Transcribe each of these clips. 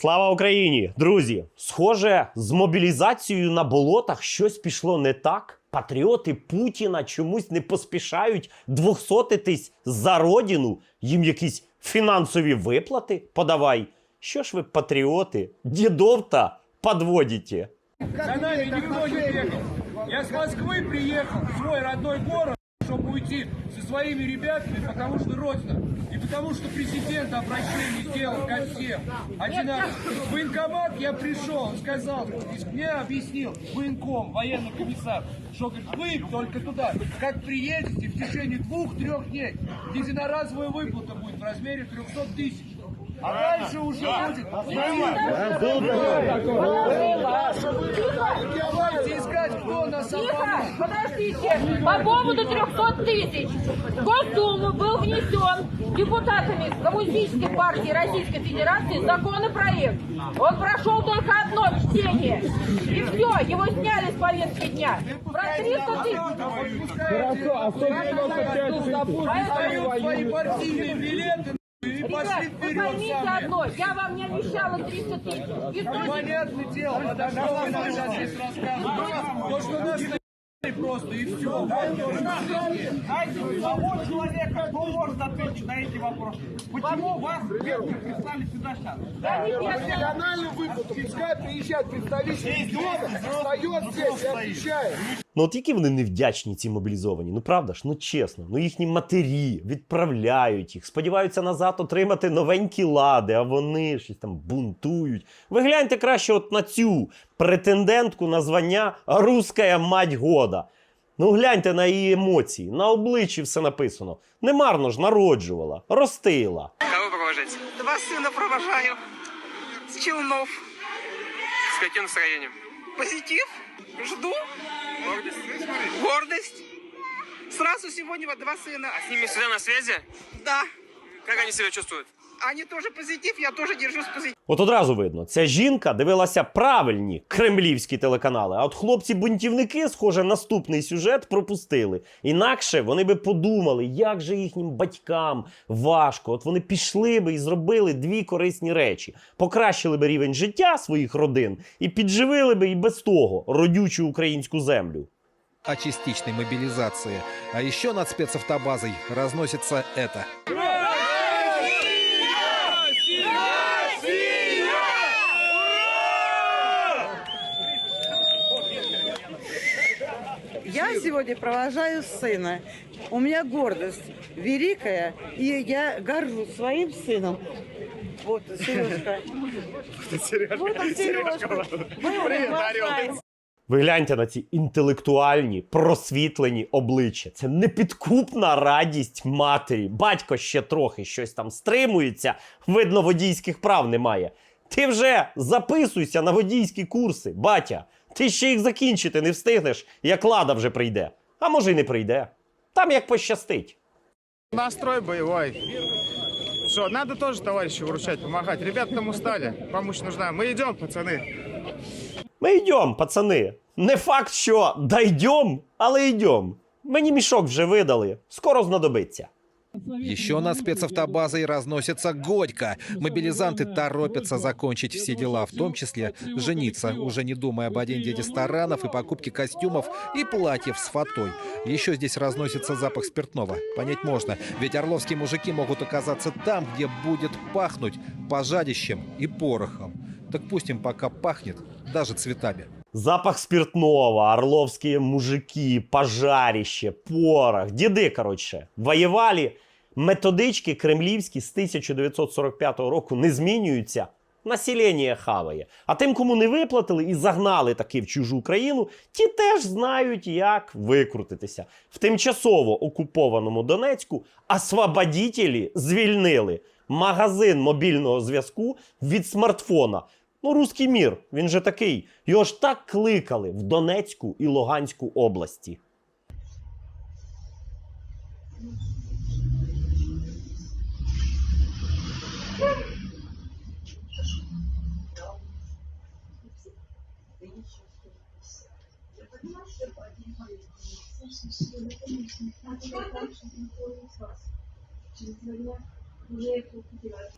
Слава Україні! Друзі! Схоже, з мобілізацією на болотах щось пішло не так. Патріоти Путіна чомусь не поспішають двохсотитись за родину. Їм якісь фінансові виплати подавай. Що ж ви, патріоти, дідов-то подводите? Я с Москвы приехал в свой родной город, чтобы уйти со своими ребятами, потому что Родина. И потому что президент обращение сделал ко всем. Один раз в военкомат я пришел, сказал, мне объяснил военком, военный комиссар, что говорит, вы только туда, как приедете в течение двух-трех дней, единоразовая выплата будет в размере 300 тысяч. А дальше уже будет. Тихо, подождите. По поводу 300 тысяч. В Госдуму был внесен депутатами Коммунистической партии Российской Федерации законопроект. Он прошел только одно чтение. И все, его сняли с повестки дня. Про 300 тысяч. Хорошо, а 195 Дают свои Ребят, вы вперед поймите одно, я вам не обещала 300 тысяч. И Понятное дело, потому что вы нам сейчас здесь рассказываете. То, что нас просто и все. Того человека, кто может ответить на эти вопросы? Почему вас первым прислали сюда сейчас? Да не бедные. региональную выплату. Пускай приезжает представитель региона, встает здесь и отвечает. Ну от які вони невдячні, ці мобілізовані. Ну правда ж, ну чесно, ну їхні матері відправляють їх, сподіваються назад отримати новенькі лади, а вони щось там бунтують. Ви гляньте краще от на цю претендентку на звання Руська мать года. Ну гляньте на її емоції, на обличчі все написано. Немарно ж народжувала, ростила. Кого провожаете? Два сына провожаю. С Челнов. С каким настроением? Позитив. Жду. Гордость. Гордость. Сразу сегодня вот два сына. А с ними всегда на связи? Да. Как они себя чувствуют? Они тоже позитив, я тоже держусь позитив. От одразу видно, ця жінка дивилася правильні кремлівські телеканали. А от хлопці-бунтівники, схоже, наступний сюжет пропустили. Інакше вони би подумали, як же їхнім батькам важко. От вони пішли би і зробили дві корисні речі: покращили би рівень життя своїх родин і підживили би і без того родючу українську землю. о частичной мобилизации. А еще над спецавтобазой разносится это. сегодня провожаю сына. У меня гордость великая, и я горжусь своим сыном. Вот, Сережка. Вот он, Сережка. Мы его приглашаем. Ви гляньте на ці інтелектуальні, просвітлені обличчя. Це непідкупна радість матері. Батько ще трохи щось там стримується, видно, водійських прав немає. Ти вже записуйся на водійські курси, батя. Ти ще їх закінчити не встигнеш, як лада вже прийде. А може й не прийде. Там як пощастить. Настрой боевой. Что, надо тоже товарищу выручать, помогать. Ребята там устали, помощь нужна. Мы идем, пацаны. Ми йдем, пацани. Не факт, що дойдем, але йдем. Мені мішок вже видали. Скоро знадобиться. Еще над спецавтобазой разносится горько. Мобилизанты торопятся закончить все дела, в том числе жениться, уже не думая об аренде ресторанов и покупке костюмов и платьев с фатой. Еще здесь разносится запах спиртного. Понять можно, ведь орловские мужики могут оказаться там, где будет пахнуть пожарищем и порохом. Так пусть им пока пахнет даже цветами. Запах спиртного, орловские мужики, пожарище, порох. Діди, коротше, воювали. Методички кремлівські з 1945 року не змінюються. Населення хаває. А тим, кому не виплатили і загнали таки в чужу країну, ті теж знають, як викрутитися. В тимчасово окупованому Донецьку освободітелі звільнили магазин мобільного зв'язку від смартфона. Ну, руський мір, він же такий. Його ж так кликали в Донецьку і Луганську області. Через два дня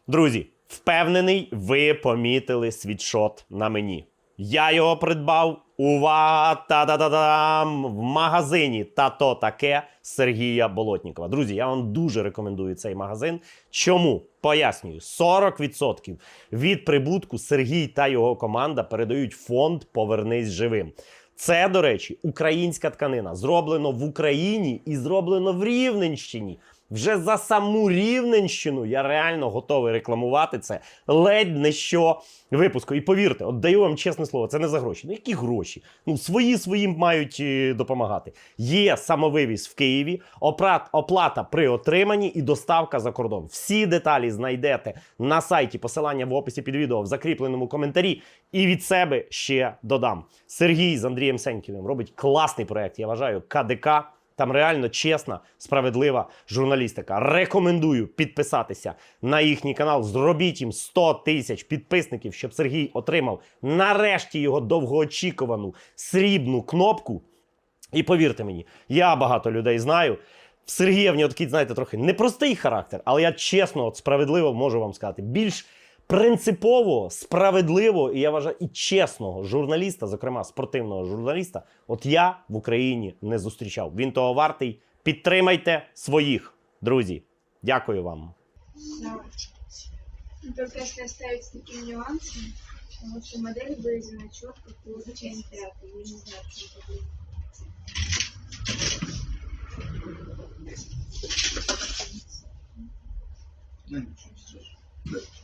Друзі, впевнений, ви помітили світшот на мені. Я його придбав. Увага! Та-да-да-дам! В магазині та то таке Сергія Болотнікова. Друзі, я вам дуже рекомендую цей магазин. Чому? Пояснюю: 40% від прибутку Сергій та його команда передають фонд Повернись живим. Це, до речі, українська тканина. Зроблено в Україні і зроблено в Рівненщині. Вже за саму Рівненщину я реально готовий рекламувати це ледь не що випуску. І повірте, от даю вам чесне слово, це не за гроші. Ну які гроші? Ну свої своїм мають е, допомагати. Є самовивіз в Києві, оплата при отриманні і доставка за кордон. Всі деталі знайдете на сайті. Посилання в описі під відео в закріпленому коментарі. І від себе ще додам. Сергій з Андрієм Сеньківим робить класний проект. Я вважаю КДК. Там реально чесна, справедлива журналістика. Рекомендую підписатися на їхній канал. Зробіть їм 100 тисяч підписників, щоб Сергій отримав нарешті його довгоочікувану срібну кнопку. І повірте мені, я багато людей знаю. Сергія в нього такий, знаєте, трохи непростий характер, але я чесно, от справедливо можу вам сказати, більш принципово, справедливо і я вважаю, і чесного журналіста, зокрема спортивного журналіста, от я в Україні не зустрічав. Він того вартий. Підтримайте своїх, друзі. Дякую вам. Ну, Только если оставить с таким нюансом, лучше модель вырезана четко по изучению театра. Я не знаю, в чем проблема. Если она это сделала,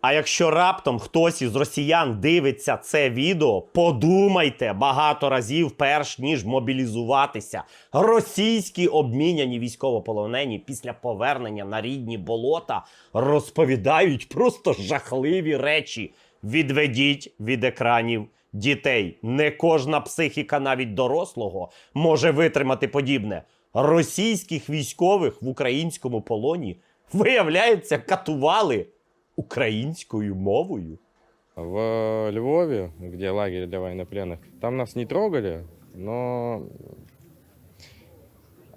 А якщо раптом хтось із росіян дивиться це відео, подумайте багато разів, перш ніж мобілізуватися. Російські обміняні військовополонені після повернення на рідні болота розповідають просто жахливі речі. Відведіть від екранів дітей. Не кожна психіка, навіть дорослого, може витримати подібне. Російських військових в українському полоні, виявляється, катували українською мовою. В Львові, где лагерь для военнопленных, там нас не трогали, но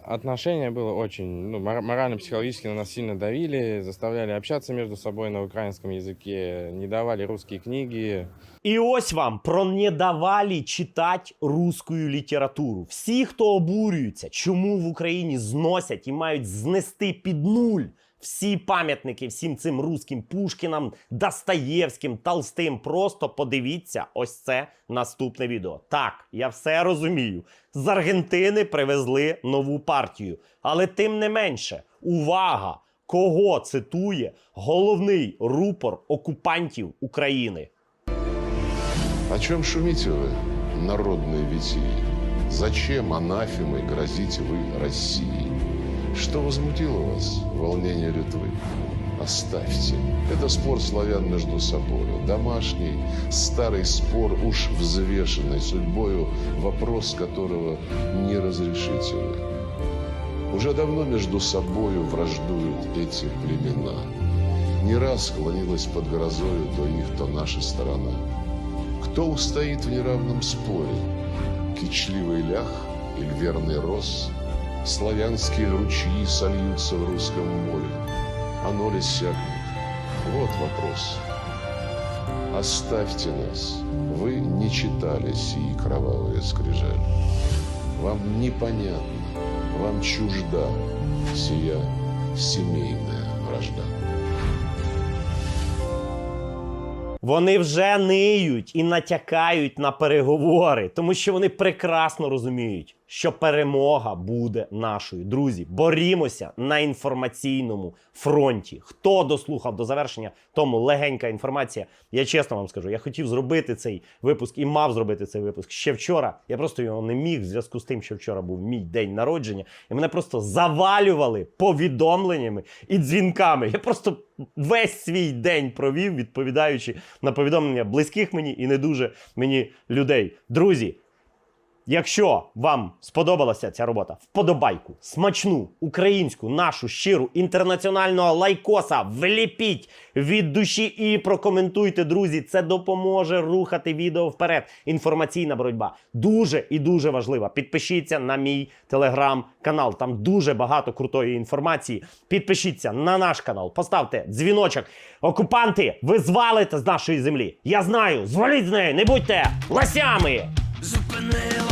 отношение было очень, ну, мор- морально-психологически на нас сильно давили, заставляли общаться между собой на украинском языке, не давали русские книги. І ось вам про не давали читати русскую літературу. Всі, хто обурюються, чому в Україні зносять і мають знести під нуль всі пам'ятники всім цим русським Пушкінам, Достоєвським, Толстим. Просто подивіться ось це наступне відео. Так, я все розумію. З Аргентини привезли нову партію. Але тим не менше, увага! Кого цитує головний рупор окупантів України? О чем шумите вы, народные витии? Зачем анафемой грозите вы России? Что возмутило вас, волнение Литвы? Оставьте. Это спор славян между собой. Домашний, старый спор, уж взвешенный судьбою, вопрос которого не разрешите. Уже давно между собою враждуют эти племена. Не раз склонилась под грозою то их, то наша сторона. Кто устоит в неравном споре? Кичливый лях или верный рос? Славянские ручьи сольются в русском море. Оно ли сягнет? Вот вопрос. Оставьте нас. Вы не читали сии кровавые скрижали. Вам непонятно, вам чужда сия семейная вражда. Вони вже ниють і натякають на переговори, тому що вони прекрасно розуміють, що перемога буде нашою. Друзі, борімося на інформаційному фронті. Хто дослухав до завершення, тому легенька інформація. Я чесно вам скажу, я хотів зробити цей випуск і мав зробити цей випуск ще вчора. Я просто його не міг в зв'язку з тим, що вчора був мій день народження, і мене просто завалювали повідомленнями і дзвінками. Я просто весь свій день провів, відповідаючи на повідомлення близьких мені і не дуже мені людей. Друзі. Якщо вам сподобалася ця робота, вподобайку, смачну, українську, нашу щиру інтернаціонального лайкоса вліпіть від душі і прокоментуйте, друзі. Це допоможе рухати відео вперед. Інформаційна боротьба дуже і дуже важлива. Підпишіться на мій телеграм-канал. Там дуже багато крутої інформації. Підпишіться на наш канал, поставте дзвіночок. Окупанти, ви звалите з нашої землі. Я знаю, зваліть з неї, не будьте лосями! Зупинила